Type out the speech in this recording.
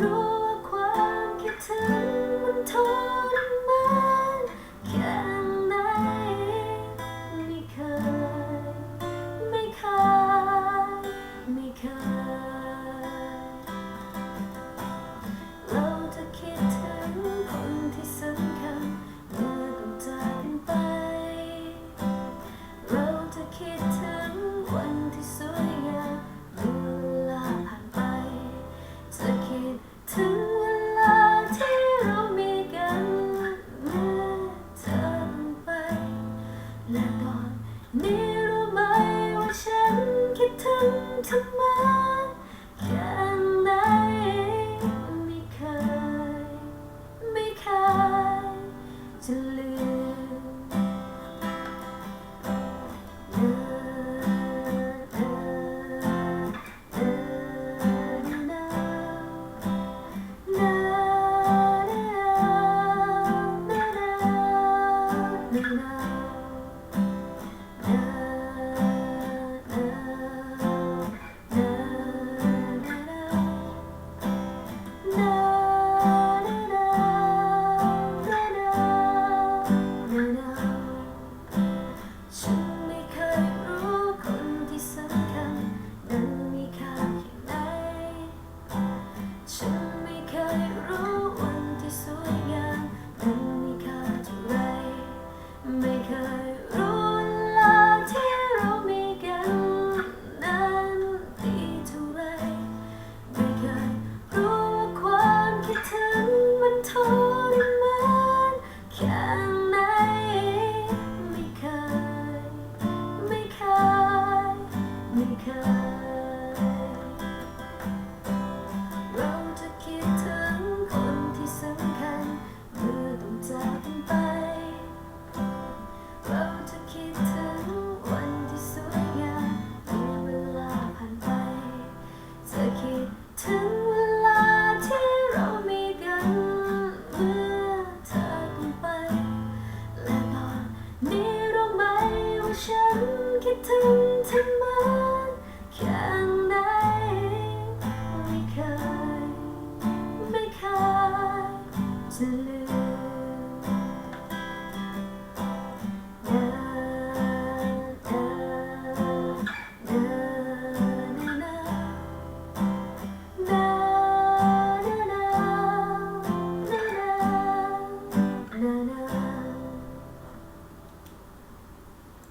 รู้ว่าความคิดถึง ทำไมแค่ไหนไม่เคย ไม่เคยจะลืม time.